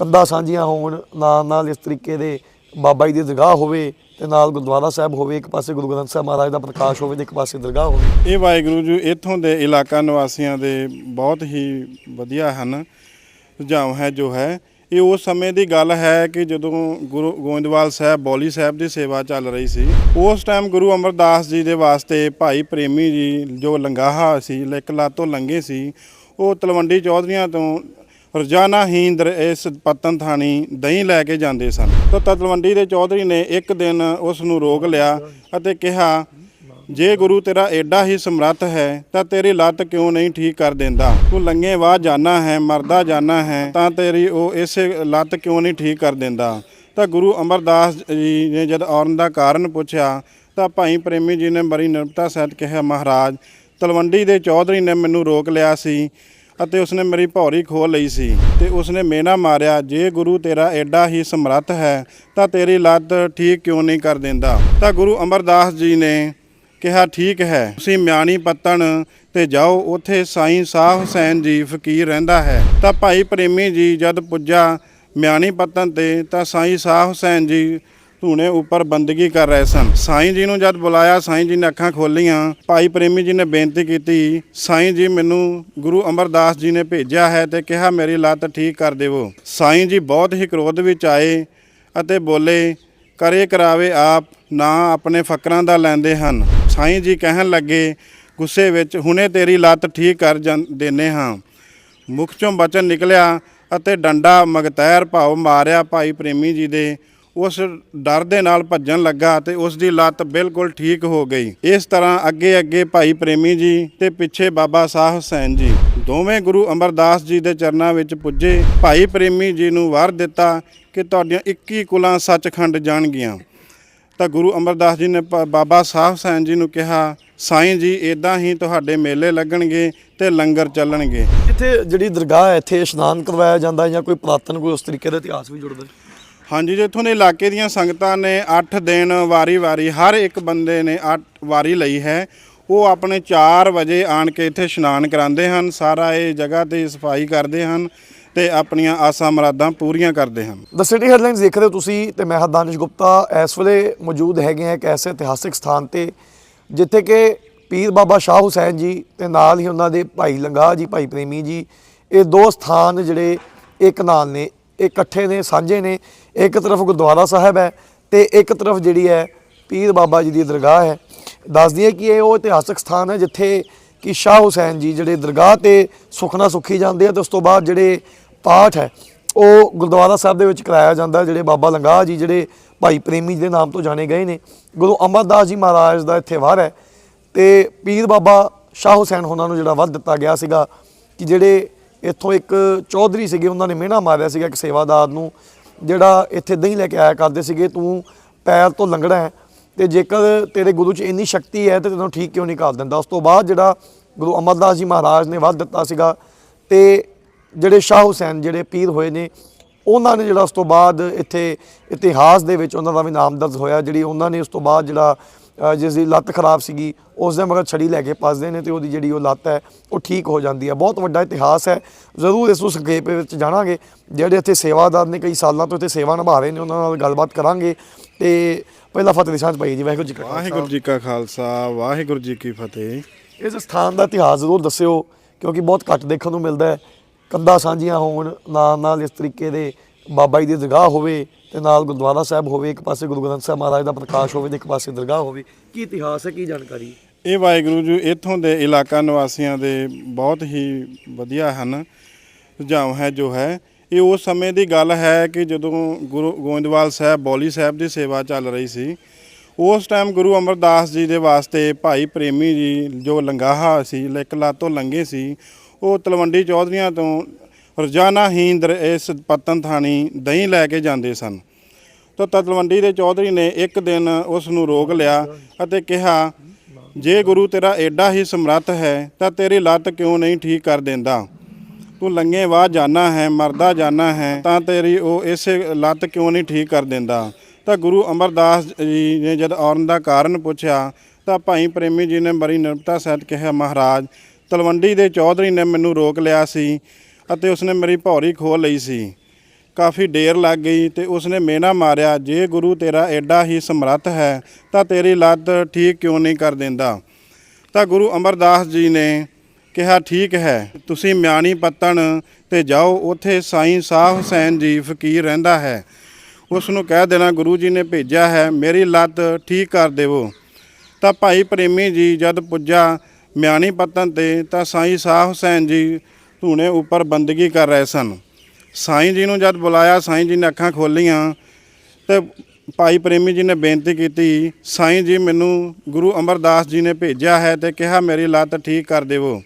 ਕੰਧਾਂ ਸਾਂਝੀਆਂ ਹੋਣ, ਨਾਲ ਨਾਲ ਇਸ ਤਰੀਕੇ ਦੇ ਬਾਬਾ ਜੀ ਦੀ ਦਰਗਾਹ ਹੋਵੇ ਤੇ ਨਾਲ ਗੁਰਦੁਆਰਾ ਸਾਹਿਬ ਹੋਵੇ, ਇੱਕ ਪਾਸੇ ਗੁਰੂ ਗ੍ਰੰਥ ਸਾਹਿਬ ਮਹਾਰਾਜ ਦਾ ਪ੍ਰਕਾਸ਼ ਹੋਵੇ ਤੇ ਇੱਕ ਪਾਸੇ ਦਰਗਾਹ ਹੋਵੇ। ਇਹ ਵਾਹਿਗੁਰੂ ਜੀ, ਇੱਥੋਂ ਦੇ ਇਲਾਕਾ ਨਿਵਾਸੀਆਂ ਦੇ ਬਹੁਤ ਹੀ ਵਧੀਆ ਹਨ, ਸੁਝਾਅ ਹੈ ਜੋ ਹੈ। ਇਹ ਉਸ ਸਮੇਂ ਦੀ ਗੱਲ ਹੈ ਕਿ ਜਦੋਂ ਗੁਰੂ ਗੋਇੰਦਵਾਲ ਸਾਹਿਬ, ਬੌਲੀ ਸਾਹਿਬ ਦੀ ਸੇਵਾ ਚੱਲ ਰਹੀ ਸੀ, ਉਸ ਟਾਈਮ ਗੁਰੂ ਅਮਰਦਾਸ ਜੀ ਦੇ ਵਾਸਤੇ ਭਾਈ ਪ੍ਰੇਮੀ ਜੀ ਜੋ ਲੰਗਾਹਾ ਸੀ, ਲਿਕ ਲਾਤੋਂ ਲੰਗੇ ਸੀ, ਉਹ ਤਲਵੰਡੀ ਚੌਧਰੀਆਂ ਤੋਂ ਰੋਜ਼ਾਨਾ ਹੀ ਦਰ ਇਸ ਪਤਨ ਥਾਣੀ ਦਹੀਂ ਲੈ ਕੇ ਜਾਂਦੇ ਸਨ। ਤਾਂ ਤਲਵੰਡੀ ਦੇ ਚੌਧਰੀ ਨੇ ਇੱਕ ਦਿਨ ਉਸ ਨੂੰ ਰੋਕ ਲਿਆ ਅਤੇ ਕਿਹਾ, ਜੇ ਗੁਰੂ ਤੇਰਾ ਐਡਾ ਹੀ ਸਮਰੱਥ ਹੈ, ਤਾਂ ਤੇਰੀ ਲੱਤ ਕਿਉਂ ਨਹੀਂ ਠੀਕ ਕਰ ਦਿੰਦਾ? ਤੂੰ ਲੰਗੇ ਵਾਹ ਜਾਣਾ ਹੈ, ਮਰਦਾ ਜਾਣਾ ਹੈ, ਤਾਂ ਤੇਰੀ ਉਹ ਇਸੇ ਲੱਤ ਕਿਉਂ ਨਹੀਂ ਠੀਕ ਕਰ ਦਿੰਦਾ? ਤਾਂ ਗੁਰੂ ਅਮਰਦਾਸ ਜੀ ਨੇ ਜਦ ਔਰਨ ਦਾ ਕਾਰਨ ਪੁੱਛਿਆ, ਤਾਂ ਭਾਈ ਪ੍ਰੇਮੀ ਜੀ ਨੇ ਬੜੀ ਨਿਰਭਤਾ ਸਹਿਤ ਕਿਹਾ, ਮਹਾਰਾਜ, ਤਲਵੰਡੀ ਦੇ ਚੌਧਰੀ ਨੇ ਮੈਨੂੰ ਰੋਕ ਲਿਆ ਸੀ। ਅਤੇ ਉਸਨੇ ਮੇਰੀ ਭੌਰੀ ਖੋਹ ਲਈ ਸੀ ਤੇ ਉਸਨੇ ਮੇਨਾ ਮਾਰਿਆ, ਜੇ ਗੁਰੂ ਤੇਰਾ ਐਡਾ ਹੀ ਸਮਰੱਥ ਹੈ, ਤਾਂ ਤੇਰੀ ਲੱਤ ਠੀਕ ਕਿਉਂ ਨਹੀਂ ਕਰ ਦਿੰਦਾ? ਤਾਂ ਗੁਰੂ ਅਮਰਦਾਸ ਜੀ ਨੇ ਕਿਹਾ, ਠੀਕ ਹੈ, ਤੁਸੀਂ ਮਿਆਣੀ ਪੱਤਣ ਤੇ ਜਾਓ, ਉੱਥੇ ਸਾਈਂ ਸਾਹ ਹੁਸੈਨ ਜੀ ਫਕੀਰ ਰਹਿੰਦਾ ਹੈ। ਤਾਂ ਭਾਈ ਪ੍ਰੇਮੀ ਜੀ ਜਦ ਪੁੱਜਾ ਮਿਆਣੀ ਪੱਤਣ ਤੇ, ਤਾਂ ਸਾਈਂ ਸਾਹ ਹੁਸੈਨ ਜੀ ਧੂਣੇ ਉੱਪਰ ਬੰਦਗੀ ਕਰ ਰਹੇ ਸਨ। ਸਾਈਂ ਜੀ ਨੂੰ ਜਦ ਬੁਲਾਇਆ, ਸਾਈਂ ਜੀ ਨੇ ਅੱਖਾਂ ਖੋਲੀਆਂ। ਭਾਈ ਪ੍ਰੇਮੀ ਜੀ ਨੇ ਬੇਨਤੀ ਕੀਤੀ, ਸਾਈਂ ਜੀ, ਮੈਨੂੰ ਗੁਰੂ ਅਮਰਦਾਸ ਜੀ ਨੇ ਭੇਜਿਆ ਹੈ ਤੇ ਕਿਹਾ ਮੇਰੀ ਲੱਤ ਠੀਕ ਕਰ ਦੇਵੋ। ਸਾਈਂ ਜੀ ਬਹੁਤ ਹੀ ਕ੍ਰੋਧ ਵਿੱਚ ਆਏ ਅਤੇ ਬੋਲੇ, ਕਰੇ ਕਰਾਵੇ ਆਪ, ਨਾ ਆਪਣੇ ਫਕਰਾਂ ਦਾ ਲੈਂਦੇ ਹਨ। ਸਾਈਂ ਜੀ ਕਹਿਣ ਲੱਗੇ, ਗੁੱਸੇ ਵਿੱਚ ਹੁਣੇ ਤੇਰੀ ਲੱਤ ਠੀਕ ਕਰ ਜਾਂ- ਦੇਨੇ ਹਾਂ। ਮੁਖ ਚੋਂ ਬਚਨ ਨਿਕਲਿਆ ਅਤੇ ਡੰਡਾ ਮਗਤੈਰ ਭਾਵ ਮਾਰਿਆ ਭਾਈ ਪ੍ਰੇਮੀ ਜੀ ਦੇ। ਉਸ ਡਰ ਦੇ ਨਾਲ ਭੱਜਣ ਲੱਗਾ ਤੇ ਉਸ ਦੀ ਲੱਤ ਬਿਲਕੁਲ ਠੀਕ ਹੋ ਗਈ। ਇਸ ਤਰ੍ਹਾਂ ਅੱਗੇ ਅੱਗੇ ਭਾਈ ਪ੍ਰੇਮੀ ਜੀ ਤੇ ਪਿੱਛੇ ਬਾਬਾ ਸਾਹਿਬ ਹੁਸੈਨ ਜੀ ਦੋਵੇਂ ਗੁਰੂ ਅਮਰਦਾਸ ਜੀ ਦੇ ਚਰਨਾਂ ਵਿੱਚ ਪੁੱਜੇ। ਭਾਈ ਪ੍ਰੇਮੀ ਜੀ ਨੂੰ ਵਰ ਦਿੱਤਾ ਕਿ ਤੁਹਾਡੀਆਂ 21 ਕੁਲਾਂ ਸੱਚਖੰਡ ਜਾਣਗੀਆਂ। ਤਾਂ ਗੁਰੂ ਅਮਰਦਾਸ ਜੀ ਨੇ ਪ- ਬਾਬਾ ਸਾਹਿਬ ਹੁਸੈਨ ਜੀ ਨੂੰ ਕਿਹਾ, ਸਾਈਂ ਜੀ ਇਦਾਂ ਹੀ ਤੁਹਾਡੇ ਮੇਲੇ ਲੱਗਣਗੇ ਤੇ ਲੰਗਰ ਚੱਲਣਗੇ। ਇੱਥੇ ਜਿਹੜੀ ਦਰਗਾਹ ਹੈ, ਇੱਥੇ ਇਸ਼ਨਾਨ ਕਰਵਾਇਆ ਜਾਂਦਾ ਜਾਂ ਕੋਈ ਪੁਰਾਤਨ ਕੋਈ ਉਸ ਤਰੀਕੇ ਦਾ ਇਤਿਹਾਸ ਵੀ ਜੁੜਦਾ? ਹਾਂਜੀ ਜਿੱਥੋਂ ਦੇ ਇਲਾਕੇ ਦੀਆਂ ਸੰਗਤਾਂ ਨੇ 8 ਦਿਨ ਵਾਰੀ-ਵਾਰੀ, ਹਰ ਇੱਕ ਬੰਦੇ ਨੇ 8 ਵਾਰੀ ਲਈ ਹੈ, ਉਹ ਆਪਣੇ 4 ਵਜੇ ਆਣ ਕੇ ਇੱਥੇ ਇਸ਼ਨਾਨ ਕਰਾਉਂਦੇ ਹਨ, ਸਾਰਾ ਇਹ ਜਗ੍ਹਾ ਤੇ ਸਫ਼ਾਈ ਕਰਦੇ ਹਨ ਤੇ ਆਪਣੀਆਂ ਆਸਾਂ ਮੁਰਾਦਾਂ ਪੂਰੀਆਂ ਕਰਦੇ ਹਨ। ਦ ਸਿਟੀ ਹੈਡਲਾਈਨਸ ਦੇਖ ਰਹੇ ਹੋ ਤੁਸੀਂ ਤੇ ਮੈਂ ਹਾਂ ਦਾਨਿਸ਼ ਗੁਪਤਾ, ਇਸ ਵੇਲੇ ਮੌਜੂਦ ਹੈਗੇ ਹਾਂ ਇੱਕ ਐਸੇ ਇਤਿਹਾਸਿਕ ਸਥਾਨ ਤੇ, ਜਿੱਥੇ ਕਿ ਪੀਰ ਬਾਬਾ ਸ਼ਾਹ ਹੁਸੈਨ ਜੀ ਤੇ ਨਾਲ ਹੀ ਉਹਨਾਂ ਦੇ ਭਾਈ ਲੰਗਾ ਜੀ, ਭਾਈ ਪ੍ਰੇਮੀ ਜੀ, ਇਹ ਦੋ ਸਥਾਨ ਜਿਹੜੇ ਇੱਕ ਨਾਲ ਨੇ ਇਹ ਇਕੱਠੇ ਨੇ, ਸਾਂਝੇ ਨੇ। ਇੱਕ ਤਰਫ ਗੁਰਦੁਆਰਾ ਸਾਹਿਬ ਹੈ ਤੇ ਇੱਕ ਤਰਫ ਜਿਹੜੀ ਹੈ ਪੀਰ ਬਾਬਾ ਜੀ ਦੀ ਦਰਗਾਹ ਹੈ। ਦੱਸਦੀ ਹੈ ਕਿ ਇਹ ਉਹ ਇਤਿਹਾਸਕ ਸਥਾਨ ਹੈ ਜਿੱਥੇ ਕਿ ਸ਼ਾਹ ਹੁਸੈਨ ਜੀ ਜਿਹੜੇ ਦਰਗਾਹ ਤੇ ਸੁਖਨਾ ਸੁਖੀ ਜਾਂਦੇ ਆ ਤੇ ਉਸ ਤੋਂ ਬਾਅਦ ਜਿਹੜੇ ਪਾਠ ਹੈ, ਉਹ ਗੁਰਦੁਆਰਾ ਸਾਹਿਬ ਦੇ ਵਿੱਚ ਕਰਾਇਆ ਜਾਂਦਾ ਜਿਹੜੇ ਬਾਬਾ ਲੰਗਾਹ ਜੀ, ਜਿਹੜੇ ਭਾਈ ਪ੍ਰੇਮੀ ਜੀ ਦੇ ਨਾਮ ਤੋਂ ਜਾਣੇ ਗਏ ਨੇ। ਗੁਰੂ ਅਮਰਦਾਸ ਜੀ ਮਹਾਰਾਜ ਦਾ ਇੱਥੇ ਵਾਰ ਹੈ ਤੇ ਪੀਰ ਬਾਬਾ ਸ਼ਾਹ ਹੁਸੈਨ ਉਹਨਾਂ ਨੂੰ ਜਿਹੜਾ ਵੱਧ ਦਿੱਤਾ ਗਿਆ ਸੀਗਾ ਕਿ ਜਿਹੜੇ ਇੱਥੋਂ ਇੱਕ ਚੌਧਰੀ ਸੀਗੇ, ਉਹਨਾਂ ਨੇ ਮਿਹਣਾ ਮਾਰਿਆ ਸੀਗਾ ਇੱਕ ਸੇਵਾਦਾਰ ਨੂੰ, ਜਿਹੜਾ ਇੱਥੇ ਦਹੀਂ ਲੈ ਕੇ ਆਇਆ ਕਰਦੇ ਸੀਗੇ, ਤੂੰ ਪੈਰ ਤੋਂ ਲੰਗੜਾ ਹੈ ਤੇ ਜੇਕਰ ਤੇਰੇ ਗੁਰੂ 'ਚ ਇੰਨੀ ਸ਼ਕਤੀ ਹੈ ਤੇ ਤੈਨੂੰ ਠੀਕ ਕਿਉਂ ਨਹੀਂ ਕਰ ਦਿੰਦਾ? ਉਸ ਤੋਂ ਬਾਅਦ ਜਿਹੜਾ ਗੁਰੂ ਅਮਰਦਾਸ ਜੀ ਮਹਾਰਾਜ ਨੇ ਵੱਧ ਦਿੱਤਾ ਸੀਗਾ ਤੇ ਜਿਹੜੇ ਸ਼ਾਹ ਹੁਸੈਨ, ਜਿਹੜੇ ਪੀਰ ਹੋਏ ਨੇ, ਉਹਨਾਂ ਨੇ ਜਿਹੜਾ ਉਸ ਤੋਂ ਬਾਅਦ ਇੱਥੇ ਇਤਿਹਾਸ ਦੇ ਵਿੱਚ ਉਹਨਾਂ ਦਾ ਵੀ ਨਾਮ ਦਰਜ ਹੋਇਆ, ਜਿਹੜੀ ਉਹਨਾਂ ਨੇ ਉਸ ਤੋਂ ਬਾਅਦ ਜਿਹੜਾ ਜਿਸ ਦੀ ਲੱਤ ਖਰਾਬ ਸੀਗੀ ਉਸ ਦੇ ਮਗਰ ਛੜੀ ਲੈ ਕੇ ਪਸਦੇ ਨੇ ਤੇ ਉਹਦੀ ਜਿਹੜੀ ਉਹ ਲੱਤ ਹੈ ਉਹ ਠੀਕ ਹੋ ਜਾਂਦੀ ਹੈ। ਬਹੁਤ ਵੱਡਾ ਇਤਿਹਾਸ ਹੈ। ਜ਼ਰੂਰ ਇਸ ਨੂੰ ਸੰਖੇਪ ਵਿੱਚ ਜਾਣਾਂਗੇ। ਜਿਹੜੇ ਇੱਥੇ ਸੇਵਾਦਾਰ ਨੇ ਕਈ ਸਾਲਾਂ ਤੋਂ ਇੱਥੇ ਸੇਵਾ ਨਿਭਾ ਰਹੇ ਨੇ ਉਹਨਾਂ ਨਾਲ ਗੱਲਬਾਤ ਕਰਾਂਗੇ। ਤੇ ਪਹਿਲਾ ਫਤਿਹ ਦੀ ਸਾਂਝ ਪਾਈ ਜੀ ਵਾਹਿਗੁਰੂ ਜੀ ਕਾ ਖਾਲਸਾ। ਵਾਹਿਗੁਰੂ ਜੀ ਕਾ ਖਾਲਸਾ ਵਾਹਿਗੁਰੂ ਜੀ ਕੀ ਫਤਿਹ। ਇਸ ਸਥਾਨ ਦਾ ਇਤਿਹਾਸ ਜ਼ਰੂਰ ਦੱਸਿਓ ਕਿਉਂਕਿ ਬਹੁਤ ਘੱਟ ਦੇਖਣ ਨੂੰ ਮਿਲਦਾ ਹੈ। ਕੰਧਾਂ ਸਾਂਝੀਆਂ ਹੋਣ ਨਾਲ ਨਾਲ ਇਸ ਤਰੀਕੇ ਦੇ ਬਾਬਾ ਜੀ ਦੀ ਦਰਗਾਹ ਹੋਵੇ ਤੇ ਨਾਲ ਗੁਰਦੁਆਰਾ ਸਾਹਿਬ ਹੋਵੇ, ਇੱਕ ਪਾਸੇ ਗੁਰੂ ਗ੍ਰੰਥ ਸਾਹਿਬ ਮਹਾਰਾਜ ਦਾ ਪ੍ਰਕਾਸ਼ ਹੋਵੇ ਤੇ ਇੱਕ ਪਾਸੇ ਦਰਗਾਹ ਹੋਵੇ, ਕੀ ਇਤਿਹਾਸ ਹੈ, ਕੀ ਜਾਣਕਾਰੀ? ਇਹ ਵਾਹਿਗੁਰੂ ਜੀ, ਇੱਥੋਂ ਦੇ ਇਲਾਕਾ ਨਿਵਾਸੀਆਂ ਦੇ ਬਹੁਤ ਹੀ ਵਧੀਆ ਹਨ, ਸੁਝਾਅ ਹੈ ਜੋ ਹੈ। ਇਹ ਉਸ ਸਮੇਂ ਦੀ ਗੱਲ ਹੈ ਕਿ ਜਦੋਂ ਗੁਰੂ ਗੋਇੰਦਵਾਲ ਸਾਹਿਬ, ਬੌਲੀ ਸਾਹਿਬ ਦੀ ਸੇਵਾ ਚੱਲ ਰਹੀ ਸੀ, ਉਸ ਟਾਈਮ ਗੁਰੂ ਅਮਰਦਾਸ ਜੀ ਦੇ ਵਾਸਤੇ ਭਾਈ ਪ੍ਰੇਮੀ ਜੀ ਜੋ ਲੰਗਾਹਾ ਸੀ, ਲਿਕ ਲਾਤੋਂ ਲੰਗੇ ਸੀ, ਉਹ ਤਲਵੰਡੀ ਚੌਧਰੀਆਂ ਤੋਂ ਰੋਜ਼ਾਨਾ ਹੀ ਦਰ ਇਸ ਪਤਨ ਥਾਣੀ ਦਹੀਂ ਲੈ ਕੇ ਜਾਂਦੇ ਸਨ। ਤਾਂ ਤਲਵੰਡੀ ਦੇ ਚੌਧਰੀ ਨੇ ਇੱਕ ਦਿਨ ਉਸ ਨੂੰ ਰੋਕ ਲਿਆ ਅਤੇ ਕਿਹਾ, ਜੇ ਗੁਰੂ ਤੇਰਾ ਐਡਾ ਹੀ ਸਮਰੱਥ ਹੈ, ਤਾਂ ਤੇਰੀ ਲੱਤ ਕਿਉਂ ਨਹੀਂ ਠੀਕ ਕਰ ਦਿੰਦਾ? ਤੂੰ ਲੰਗੇ ਵਾਹ ਜਾਣਾ ਹੈ, ਮਰਦਾ ਜਾਣਾ ਹੈ, ਤਾਂ ਤੇਰੀ ਉਹ ਇਸੇ ਲੱਤ ਕਿਉਂ ਨਹੀਂ ਠੀਕ ਕਰ ਦਿੰਦਾ? ਤਾਂ ਗੁਰੂ ਅਮਰਦਾਸ ਜੀ ਨੇ ਜਦ ਔਰਨ ਦਾ ਕਾਰਨ ਪੁੱਛਿਆ, ਤਾਂ ਭਾਈ ਪ੍ਰੇਮੀ ਜੀ ਨੇ ਬੜੀ ਨਿਰਭਤਾ ਸਹਿਤ ਕਿਹਾ, ਮਹਾਰਾਜ, ਤਲਵੰਡੀ ਦੇ ਚੌਧਰੀ ਨੇ ਮੈਨੂੰ ਰੋਕ ਲਿਆ ਸੀ। ਅਤੇ ਉਸਨੇ ਮੇਰੀ ਭੌਰੀ ਖੋਹ ਲਈ ਸੀ। ਕਾਫੀ ਦੇਰ ਲੱਗ ਗਈ ਤੇ ਉਸਨੇ ਮੇਨਾ ਮਾਰਿਆ, ਜੇ ਗੁਰੂ ਤੇਰਾ ਐਡਾ ਹੀ ਸਮਰੱਥ ਹੈ, ਤਾਂ ਤੇਰੀ ਲੱਤ ਠੀਕ ਕਿਉਂ ਨਹੀਂ ਕਰ ਦਿੰਦਾ? ਤਾਂ ਗੁਰੂ ਅਮਰਦਾਸ ਜੀ ਨੇ ਕਿਹਾ, ਠੀਕ ਹੈ, ਤੁਸੀਂ ਮਿਆਣੀ ਪੱਤਣ ਤੇ ਜਾਓ, ਉੱਥੇ ਸਾਈਂ ਸਾਹ ਹੁਸੈਨ ਜੀ ਫਕੀਰ ਰਹਿੰਦਾ ਹੈ? ਉਸ ਨੂੰ ਕਹਿ ਦੇਣਾ, ਗੁਰੂ ਜੀ ਨੇ ਭੇਜਿਆ ਹੈ, ਮੇਰੀ ਲੱਤ ਠੀਕ ਕਰ ਦੇਵੋ। ਤਾਂ ਭਾਈ ਪ੍ਰੇਮੀ ਜੀ ਜਦ ਪੁੱਜਾ ਮਿਆਣੀ ਪੱਤਨ ਤੇ, ਤਾਂ ਸਾਈਂ ਸਾਹ ਹੁਸੈਨ ਜੀ ਧੂਣੇ ਉੱਪਰ ਬੰਦਗੀ ਕਰ ਰਹੇ ਸਨ। ਸਾਈਂ ਜੀ ਨੂੰ ਜਦ ਬੁਲਾਇਆ, ਸਾਈਂ ਜੀ ਨੇ ਅੱਖਾਂ ਖੋਲੀਆਂ ਤੇ ਭਾਈ ਪ੍ਰੇਮੀ ਜੀ ਨੇ ਬੇਨਤੀ ਕੀਤੀ, ਸਾਈਂ ਜੀ, ਮੈਨੂੰ ਗੁਰੂ ਅਮਰਦਾਸ ਜੀ ਨੇ ਭੇਜਿਆ ਹੈ ਤੇ ਕਿਹਾ ਮੇਰੀ ਲੱਤ ਠੀਕ ਕਰ ਦੇਵੋ।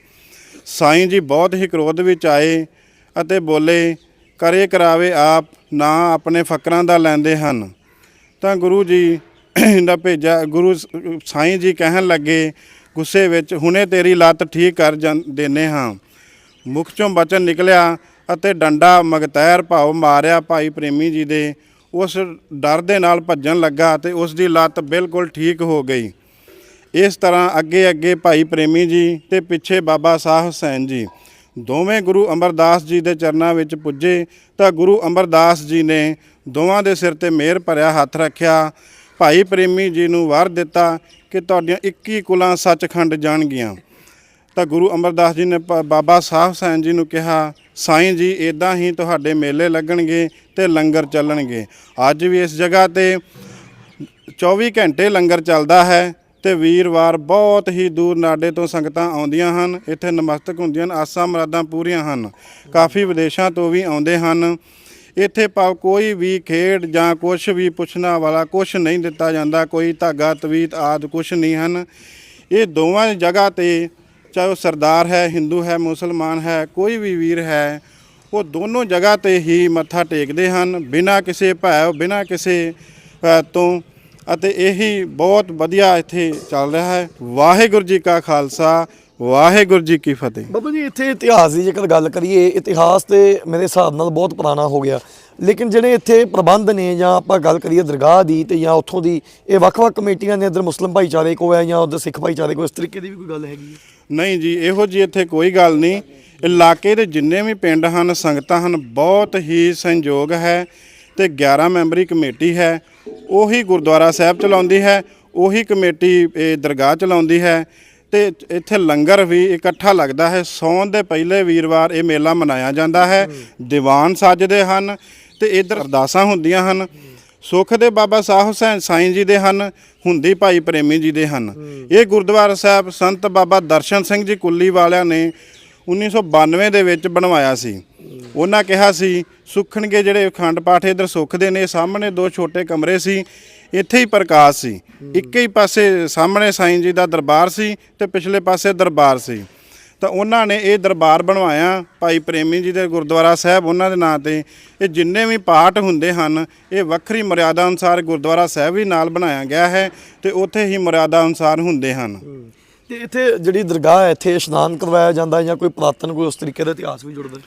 ਸਾਈਂ ਜੀ ਬਹੁਤ ਹੀ ਕ੍ਰੋਧ ਵਿੱਚ ਆਏ ਅਤੇ ਬੋਲੇ, ਕਰੇ ਕਰਾਵੇ ਆਪ, ਨਾ ਆਪਣੇ ਫਕਰਾਂ ਦਾ ਲੈਂਦੇ ਹਨ। ਤਾਂ ਗੁਰੂ ਜੀ ਦਾ ਭੇਜਿਆ, ਗੁਰੂ ਸਾਈਂ ਜੀ ਕਹਿਣ ਲੱਗੇ, ਗੁੱਸੇ ਵਿੱਚ ਹੁਣੇ ਤੇਰੀ ਲੱਤ ਠੀਕ ਕਰ ਜਾਂ- ਦੇਨੇ ਹਾਂ। ਮੁਖ ਚੋਂ ਬਚਨ ਨਿਕਲਿਆ ਅਤੇ ਡੰਡਾ ਮਗਤੈਰ ਭਾਵ ਮਾਰਿਆ ਭਾਈ ਪ੍ਰੇਮੀ ਜੀ ਦੇ। ਉਸ ਡਰ ਦੇ ਨਾਲ ਭੱਜਣ ਲੱਗਾ ਤੇ ਉਸ ਦੀ ਲੱਤ ਬਿਲਕੁਲ ਠੀਕ ਹੋ ਗਈ। ਇਸ ਤਰ੍ਹਾਂ ਅੱਗੇ ਅੱਗੇ ਭਾਈ ਪ੍ਰੇਮੀ ਜੀ ਤੇ ਪਿੱਛੇ ਬਾਬਾ ਸਾਹਿਬ ਹੁਸੈਨ ਜੀ। ਦੋਵੇਂ ਗੁਰੂ ਅਮਰਦਾਸ ਜੀ ਦੇ ਚਰਨਾਂ ਵਿੱਚ ਪੁੱਜੇ ਤਾਂ ਗੁਰੂ ਅਮਰਦਾਸ ਜੀ ਨੇ ਦੋਵਾਂ ਦੇ ਸਿਰ ਤੇ ਮਿਹਰ ਭਰਿਆ ਹੱਥ ਰੱਖਿਆ। ਭਾਈ ਪ੍ਰੇਮੀ ਜੀ ਨੂੰ ਵਰ ਦਿੱਤਾ ਕਿ ਤੁਹਾਡੀਆਂ 21 ਕੁਲਾਂ ਸੱਚਖੰਡ ਜਾਣਗੀਆਂ। ਤਾਂ ਗੁਰੂ ਅਮਰਦਾਸ ਜੀ ਨੇ ਪ- ਬਾਬਾ ਸਾਹਿਬ ਸੈਨ ਜੀ ਨੂੰ ਕਿਹਾ, ਸਾਈਂ ਜੀ ਇਦਾਂ ਹੀ ਤੁਹਾਡੇ ਮੇਲੇ ਲੱਗਣਗੇ ਤੇ ਲੰਗਰ ਚੱਲਣਗੇ। ਅੱਜ ਵੀ ਇਸ ਜਗ੍ਹਾ ਤੇ 24 ਘੰਟੇ ਲੰਗਰ ਚੱਲਦਾ ਹੈ ਤੇ ਵੀਰਵਾਰ ਬਹੁਤ ਹੀ ਦੂਰ ਨਾਡੇ ਤੋਂ ਸੰਗਤਾਂ ਆਉਂਦੀਆਂ ਹਨ। ਇੱਥੇ ਨਮਸਤਕ ਹੁੰਦੀਆਂ ਹਨ, ਆਸਾਂ ਮੁਰਾਦਾਂ ਪੂਰੀਆਂ ਹਨ। ਕਾਫੀ ਵਿਦੇਸ਼ਾਂ ਤੋਂ ਵੀ ਆਉਂਦੇ ਹਨ। ਇੱਥੇ ਭਾਵ ਕੋਈ ਵੀ ਖੇਡ ਜਾਂ ਕੁਝ ਵੀ ਪੁੱਛਣਾ ਵਾਲਾ ਕੁਝ ਨਹੀਂ ਦਿੱਤਾ ਜਾਂਦਾ, ਕੋਈ ਧਾਗਾ, ਤਵੀਤ ਆਦ ਕੁਝ ਨਹੀਂ ਹਨ। ਇਹ ਦੋਵਾਂ ਜਗ੍ਹਾ ਤੇ ਚਾਹੇ ਉਹ ਸਰਦਾਰ ਹੈ, ਹਿੰਦੂ ਹੈ, ਮੁਸਲਮਾਨ ਹੈ, ਕੋਈ ਵੀ ਵੀਰ ਹੈ, ਉਹ ਦੋਨੋਂ ਜਗ੍ਹਾ ਤੇ ਹੀ ਮੱਥਾ ਟੇਕਦੇ ਹਨ, ਬਿਨਾਂ ਕਿਸੇ ਭੈ ਬਿਨਾਂ ਕਿਸੇ ਤੋਂ। ਅਤੇ ਇਹੀ ਬਹੁਤ ਵਧੀਆ ਇੱਥੇ ਚੱਲ ਰਿਹਾ ਹੈ। ਵਾਹਿਗੁਰੂ ਜੀ ਕਾ ਖਾਲਸਾ। ਵਾਹਿਗੁਰੂ ਜੀ ਕੀ ਫਤਿਹ। ਬਾਬਾ ਜੀ ਇੱਥੇ ਇਤਿਹਾਸ ਦੀ ਜੇਕਰ ਗੱਲ ਕਰੀਏ ਇਤਿਹਾਸ ਤੇ ਮੇਰੇ ਹਿਸਾਬ ਨਾਲ ਬਹੁਤ ਪੁਰਾਣਾ ਹੋ ਗਿਆ। ਲੇਕਿਨ ਜਿਹੜੇ ਇੱਥੇ ਪ੍ਰਬੰਧ ਨੇ ਜਾਂ ਆਪਾਂ ਗੱਲ ਕਰੀਏ ਦਰਗਾਹ ਦੀ ਤੇ ਜਾਂ ਉੱਥੋਂ ਦੀ ਇਹ ਵੱਖ-ਵੱਖ ਕਮੇਟੀਆਂ ਨੇ ਇੱਧਰ ਮੁਸਲਮ ਭਾਈਚਾਰੇ ਕੋ ਹੈ ਜਾਂ ਉੱਧਰ ਸਿੱਖ ਭਾਈਚਾਰੇ ਕੋ ਇਸ ਤਰੀਕੇ ਦੀ ਵੀ ਕੋਈ ਗੱਲ ਹੈਗੀ ਹੈ? ਨਹੀਂ ਜੀ ਇਹੋ ਜੀ ਇੱਥੇ ਕੋਈ ਗੱਲ ਨਹੀਂ। ਇਲਾਕੇ ਦੇ ਜਿੰਨੇ ਵੀ ਪਿੰਡ ਹਨ ਸੰਗਤਾਂ ਹਨ ਬਹੁਤ ਹੀ ਸੰਯੋਗ ਹੈ ਤੇ 11 ਮੈਂਬਰੀ ਕਮੇਟੀ ਹੈ। ਉਹੀ ਗੁਰਦੁਆਰਾ ਸਾਹਿਬ ਚਲਾਉਂਦੀ ਹੈ ਉਹੀ ਕਮੇਟੀ ਇਹ ਦਰਗਾਹ ਚਲਾਉਂਦੀ ਹੈ। ਤੇ ਇੱਥੇ ਲੰਗਰ ਵੀ ਇਕੱਠਾ ਲੱਗਦਾ ਹੈ। ਸੌਣ ਦੇ ਪਹਿਲੇ ਵੀਰਵਾਰ ਇਹ ਮੇਲਾ ਮਨਾਇਆ ਜਾਂਦਾ ਹੈ। ਦੀਵਾਨ ਸਾਜਦੇ ਹਨ ਤੇ ਇਧਰ ਅਰਦਾਸਾਂ ਹੁੰਦੀਆਂ ਹਨ। ਸੁਖ ਦੇ ਬਾਬਾ ਸਾਹਿਬ ਹੁਸੈਨ ਸਾਈਂ ਜੀ ਦੇ ਹਨ, ਹੁੰਦੀ ਭਾਈ ਪ੍ਰੇਮੀ ਜੀ ਦੇ ਹਨ। ਇਹ ਗੁਰਦੁਆਰਾ ਸਾਹਿਬ ਸੰਤ ਬਾਬਾ ਦਰਸ਼ਨ ਸਿੰਘ ਜੀ ਕੁੱਲੀ ਵਾਲਿਆਂ ਨੇ 1992 ਦੇ ਵਿੱਚ ਬਣਵਾਇਆ ਸੀ। ਉਹਨਾਂ ਕਿਹਾ ਸੀ, ਸੁਖਣਗੇ ਜਿਹੜੇ ਅਖੰਡ ਪਾਠ ਇਧਰ ਸੁਖਦੇ ਨੇ, ਸਾਹਮਣੇ ਦੋ ਛੋਟੇ ਕਮਰੇ ਸੀ। ਇੱਥੇ ਹੀ ਪ੍ਰਕਾਸ਼ ਸੀ। ਇੱਕ ਹੀ ਪਾਸੇ ਸਾਹਮਣੇ ਸਾਈਂ ਜੀ ਦਾ ਦਰਬਾਰ ਸੀ ਤੇ ਪਿਛਲੇ ਪਾਸੇ ਦਰਬਾਰ ਸੀ। ਤਾਂ ਉਹਨਾਂ ਨੇ ਇਹ ਦਰਬਾਰ ਬਣਵਾਇਆ ਭਾਈ ਪ੍ਰੇਮੀ ਜੀ ਦੇ ਗੁਰਦੁਆਰਾ ਸਾਹਿਬ, ਉਹਨਾਂ ਦੇ ਨਾਂ ਤੇ। ਇਹ ਜਿੰਨੇ ਵੀ ਪਾਠ ਹੁੰਦੇ ਹਨ, ਇਹ ਵੱਖਰੀ ਮਰਿਆਦਾ ਅਨੁਸਾਰ ਗੁਰਦੁਆਰਾ ਸਾਹਿਬ ਵੀ ਨਾਲ ਬਣਾਇਆ ਗਿਆ ਹੈ ਤੇ ਉੱਥੇ ਹੀ ਮਰਿਆਦਾ ਅਨੁਸਾਰ ਹੁੰਦੇ ਹਨ। ਤੇ ਇੱਥੇ ਜਿਹੜੀ ਦਰਗਾਹ ਹੈ, ਇੱਥੇ ਇਸ਼ਨਾਨ ਕਰਵਾਇਆ ਜਾਂਦਾ ਜਾਂ ਕੋਈ ਪੁਰਾਤਨ ਕੋਈ ਉਸ ਤਰੀਕੇ ਦਾ ਇਤਿਹਾਸ ਵੀ ਜੁੜਦਾ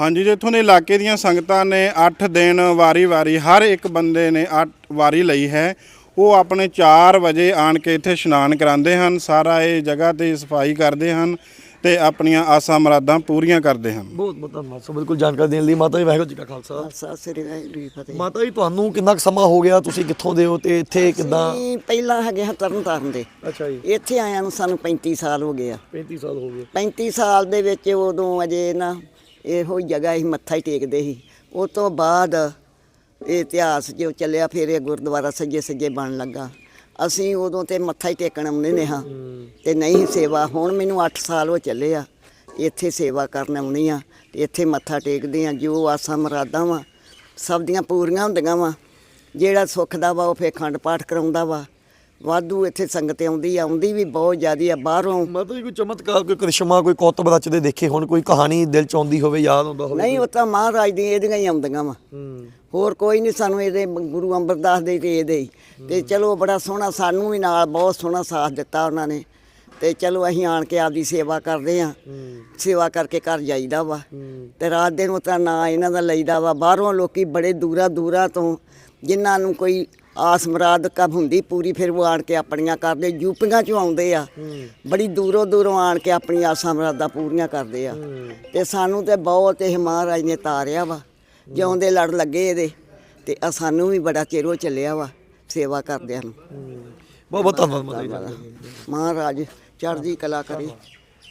ਹਾਂਜੀ ਜੀ ਇੱਥੋਂ ਦੇ ਇਲਾਕੇ ਦੀਆਂ ਸੰਗਤਾਂ ਨੇ 8 ਦਿਨ ਵਾਰੀ-ਵਾਰੀ ਹਰ ਇੱਕ ਬੰਦੇ ਨੇ 8 ਵਾਰੀ ਲਈ ਹੈ ਉਹ ਆਪਣੇ 4 ਵਜੇ ਆਣ ਕੇ ਇੱਥੇ ਇਸ਼ਨਾਨ ਕਰਾਉਂਦੇ ਹਨ ਸਾਰਾ ਇਹ ਜਗ੍ਹਾ ਤੇ ਸਫ਼ਾਈ ਕਰਦੇ ਹਨ ਤੇ ਆਪਣੀਆਂ ਆਸਾਂ ਮੁਰਾਦਾਂ ਪੂਰੀਆਂ ਕਰਦੇ ਹਨ। ਬਹੁਤ ਬਹੁਤ ਧੰਨਵਾਦ ਸੋ ਬਿਲਕੁਲ ਜਾਣਕਾਰੀ ਦੇਣ ਲਈ। ਮਾਤਾ ਜੀ ਵਾਹਿਗੁਰੂ ਜੀ ਕਾ ਖਾਲਸਾ। ਸਤਿ ਸ੍ਰੀ ਅਕਾਲ ਜੀ ਫਤਿਹ। ਮਾਤਾ ਜੀ ਤੁਹਾਨੂੰ ਕਿੰਨਾ ਕੁ ਸਮਾਂ ਹੋ ਗਿਆ? ਤੁਸੀਂ ਕਿੱਥੋਂ ਦੇ ਹੋ ਤੇ ਇੱਥੇ ਕਿੱਦਾਂ? ਅਸੀਂ ਪਹਿਲਾਂ ਹੈਗੇ ਹਾਂ ਤਰਨ ਤਾਰਨ ਦੇ। ਅੱਛਾ ਜੀ। ਇੱਥੇ ਆਇਆਂ ਨੂੰ ਸਾਨੂੰ 35 ਸਾਲ ਹੋ ਗਏ ਆ। 35 ਸਾਲ ਹੋ ਗਏ। 35 ਸਾਲ ਦੇ ਵਿੱਚ ਉਦੋਂ ਅਜੇ ਨਾ ਇਹੋ ਹੀ ਜਗ੍ਹਾ ਹੀ ਮੱਥਾ ਹੀ ਟੇਕਦੇ ਸੀ। ਉਸ ਤੋਂ ਬਾਅਦ ਇਹ ਇਤਿਹਾਸ ਜੋ ਚੱਲਿਆ, ਫਿਰ ਇਹ ਗੁਰਦੁਆਰਾ ਸੱਜੇ ਸੱਜੇ ਬਣ ਲੱਗਾ। ਅਸੀਂ ਉਦੋਂ ਤੇ ਮੱਥਾ ਹੀ ਟੇਕਣ ਆਉਂਦੇ ਨੇ ਹਾਂ। ਤੇ ਨਹੀਂ ਸੇਵਾ, ਹੁਣ ਮੈਨੂੰ 8 ਸਾਲ ਹੋ ਚੱਲੇ ਆ। ਇੱਥੇ ਸੇਵਾ ਕਰਨ ਆਉਣੀ ਆ, ਤੇ ਇੱਥੇ ਮੱਥਾ ਟੇਕਦੇ ਆ, ਜੋ ਆਸਾਂ ਮਰਾਦਾਂ ਵਾ, ਸਭ ਦੀਆਂ ਪੂਰੀਆਂ ਹੁੰਦੀਆਂ ਵਾ। ਜਿਹੜਾ ਸੁੱਖ ਦਾ ਵਾ, ਉਹ ਫੇਰ ਖੰਡ ਪਾਠ ਕਰਾਉਂਦਾ ਵਾ। ਵਾਧੂ ਇੱਥੇ ਸੰਗਤ ਆਉਂਦੀ ਆ ਆਉਂਦੀ ਵੀ ਬਹੁਤ ਜ਼ਿਆਦੀ ਆ ਬਾਹਰੋਂ। ਮਾਤਾ ਜੀ ਕੋਈ ਚਮਤਕਾਰ ਕੋਈ ਕ੍ਰਿਸ਼ਮਾ ਕੋਈ ਕੌਤਬ ਰਚਦੇ ਦੇਖੇ ਹੁਣ ਕੋਈ ਕਹਾਣੀ ਦਿਲ ਚ ਆਉਂਦੀ ਹੋਵੇ ਯਾਦ ਆਉਂਦਾ ਹੋਵੇ। ਨਹੀਂ ਉਹ ਤਾਂ ਮਹਾਰਾਜ ਦੀਆਂ ਇਹਦੀਆਂ ਹੀ ਆਉਂਦੀਆਂ ਵਾ। ਹੋਰ ਕੋਈ ਨਹੀਂ ਸਾਨੂੰ ਇਹਦੇ ਗੁਰੂ ਅੰਮ੍ਰਿਤਦਾਸ ਦੇ ਤੇ ਇਹਦੇ ਹੀ। ਤੇ ਚਲੋ ਬੜਾ ਸੋਹਣਾ ਸਾਨੂੰ ਵੀ ਨਾਲ ਬਹੁਤ ਸੋਹਣਾ ਸਾਥ ਦਿੱਤਾ ਉਹਨਾਂ ਨੇ। ਤੇ ਚਲੋ ਅਸੀਂ ਆਣ ਕੇ ਆਪਦੀ ਸੇਵਾ ਕਰਦੇ ਆ। ਸੇਵਾ ਕਰਕੇ ਘਰ ਜਾਈਦਾ ਵਾ। ਤੇ ਰਾਤ ਦੇ ਨੂੰ ਤਾਂ ਨਾਂ ਇਹਨਾਂ ਦਾ ਲਈਦਾ ਵਾ। ਬਾਹਰੋਂ ਲੋਕੀ ਬੜੇ ਦੂਰਾ ਦੂਰਾ ਤੋਂ ਜਿਨ੍ਹਾਂ ਨੂੰ ਕੋਈ ਆਸ ਮੁਰਾਦ ਕਬ ਹੁੰਦੀ ਪੂਰੀ ਫਿਰ ਉਹ ਆਣ ਕੇ ਆਪਣੀਆਂ ਕਰਦੇ ਯੂਪੀਆਂ ਚੋਂ ਆਉਂਦੇ ਆ। ਬੜੀ ਦੂਰੋਂ ਦੂਰੋਂ ਆਣ ਕੇ ਆਪਣੀ ਆਸਾਂ ਮੁਰਾਦਾਂ ਪੂਰੀਆਂ ਕਰਦੇ ਆ। ਤੇ ਸਾਨੂੰ ਤੇ ਬਹੁਤ ਇਹ ਮਹਾਰਾਜ ਨੇ ਤਾਰਿਆ ਵਾ ਜਿਉਂ ਦੇ ਲੜ ਲੱਗੇ ਇਹਦੇ ਤੇ ਆ ਸਾਨੂੰ ਵੀ ਬੜਾ ਚਿਰ ਚੱਲਿਆ ਵਾ ਸੇਵਾ ਕਰਦਿਆਂ ਨੂੰ। ਬਹੁਤ ਬਹੁਤ ਧੰਨਵਾਦ। ਮਹਾਰਾਜ ਚੜ੍ਹਦੀ ਕਲਾ ਕਰੇ।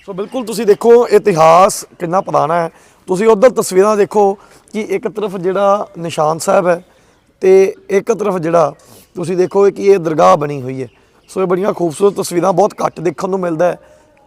ਸੋ ਬਿਲਕੁਲ ਤੁਸੀਂ ਦੇਖੋ ਇਤਿਹਾਸ ਕਿੰਨਾ ਪੁਰਾਣਾ ਹੈ। ਤੁਸੀਂ ਉਧਰ ਤਸਵੀਰਾਂ ਦੇਖੋ ਕਿ ਇੱਕ ਤਰਫ ਜਿਹੜਾ ਨਿਸ਼ਾਨ ਸਾਹਿਬ ਹੈ ਤੇ ਇੱਕ ਤਰਫ ਜਿਹੜਾ ਤੁਸੀਂ ਦੇਖੋ ਕਿ ਇਹ ਦਰਗਾਹ ਬਣੀ ਹੋਈ ਹੈ। ਸੋ ਇਹ ਬੜੀਆਂ ਖੂਬਸੂਰਤ ਤਸਵੀਰਾਂ ਬਹੁਤ ਘੱਟ ਦੇਖਣ ਨੂੰ ਮਿਲਦਾ ਹੈ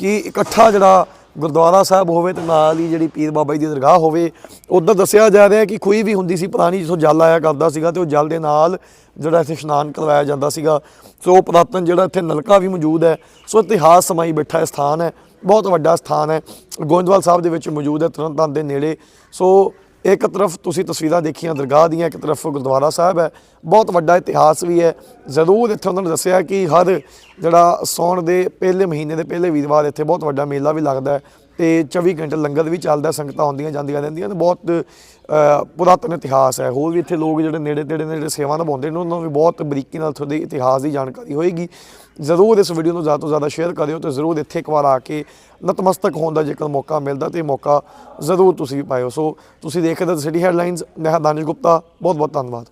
ਕਿ ਇਕੱਠਾ ਜਿਹੜਾ ਗੁਰਦੁਆਰਾ ਸਾਹਿਬ ਹੋਵੇ ਤੇ ਨਾਲ ਹੀ ਜਿਹੜੀ ਪੀਰ ਬਾਬਾ ਜੀ ਦੀ ਦਰਗਾਹ ਹੋਵੇ, ਉਧਰ ਦੱਸਿਆ ਜਾ ਰਿਹਾ ਕਿ ਖੂਹੀ ਵੀ ਹੁੰਦੀ ਸੀ ਪੁਰਾਣੀ ਜਿੱਥੋਂ ਜਲ ਆਇਆ ਕਰਦਾ ਸੀਗਾ ਤੇ ਉਹ ਜਲ ਦੇ ਨਾਲ ਜਿਹੜਾ ਇੱਥੇ ਇਸ਼ਨਾਨ ਕਰਵਾਇਆ ਜਾਂਦਾ ਸੀਗਾ। ਸੋ ਪੁਰਾਤਨ ਜਿਹੜਾ ਇੱਥੇ ਨਲਕਾ ਵੀ ਮੌਜੂਦ ਹੈ। ਸੋ ਇਤਿਹਾਸ ਸਮਾਈ ਬੈਠਾ ਇਹ ਸਥਾਨ ਹੈ, ਬਹੁਤ ਵੱਡਾ ਸਥਾਨ ਹੈ। ਗੋਇੰਦਵਾਲ ਸਾਹਿਬ ਦੇ ਵਿੱਚ ਮੌਜੂਦ ਹੈ ਤਰਨਤਾਰਨ ਦੇ ਨੇੜੇ। ਸੋ ਇੱਕ ਤਰਫ ਤੁਸੀਂ ਤਸਵੀਰਾਂ ਦੇਖੀਆਂ ਦਰਗਾਹ ਦੀਆਂ, ਇੱਕ ਤਰਫ ਗੁਰਦੁਆਰਾ ਸਾਹਿਬ ਹੈ। ਬਹੁਤ ਵੱਡਾ ਇਤਿਹਾਸ ਵੀ ਹੈ। ਜ਼ਰੂਰ ਇੱਥੇ ਉਹਨਾਂ ਨੇ ਦੱਸਿਆ ਕਿ ਹਰ ਜਿਹੜਾ ਸੌਣ ਦੇ ਪਹਿਲੇ ਮਹੀਨੇ ਦੇ ਪਹਿਲੇ ਵੀਰਵਾਰ ਇੱਥੇ ਬਹੁਤ ਵੱਡਾ ਮੇਲਾ ਵੀ ਲੱਗਦਾ ਹੈ। ਤੇ 24 ਘੰਟੇ ਲੰਗਰ ਵੀ ਚੱਲਦਾ, ਸੰਗਤਾਂ ਆਉਂਦੀਆਂ, ਜਾਂਦੀਆਂ ਰਹਿੰਦੀਆਂ ਤੇ ਬਹੁਤ ਪੁਰਾਤਨ ਇਤਿਹਾਸ ਹੈ। ਹੋਰ ਵੀ ਇੱਥੇ ਲੋਕ ਜਿਹੜੇ ਨੇੜੇ ਤੇੜੇ ਨੇ, ਜਿਹੜੇ ਸੇਵਾ ਨਿਭਾਉਂਦੇ ਨੇ, ਉਹਨਾਂ ਨੂੰ ਵੀ ਬਹੁਤ ਬਰੀਕੀ ਨਾਲ ਤੁਹਾਡੇ ਇਤਿਹਾਸ ਦੀ ਜਾਣਕਾਰੀ ਹੋਏਗੀ। ਜ਼ਰੂਰ ਇਸ ਵੀਡੀਓ ਨੂੰ ਜ਼ਿਆਦਾ ਤੋਂ ਜ਼ਿਆਦਾ ਸ਼ੇਅਰ ਕਰਿਓ ਤੇ ਜ਼ਰੂਰ ਇੱਥੇ ਇੱਕ ਵਾਰ ਆ ਕੇ ਨਤਮਸਤਕ ਹੋਣ ਦਾ ਜੇਕਰ ਮੌਕਾ ਮਿਲਦਾ ਤੇ ਇਹ ਮੌਕਾ ਜ਼ਰੂਰ ਤੁਸੀਂ ਵੀ ਪਾਇਓ। ਸੋ, ਤੁਸੀਂ ਦੇਖਦੇ ਹੋ ਸਿਟੀ ਹੈਡਲਾਈਨਸ ਮੈਂ ਹਾਂ ਦਾਨਿਸ਼ ਗੁਪਤਾ। ਬਹੁਤ ਬਹੁਤ ਧੰਨਵਾਦ।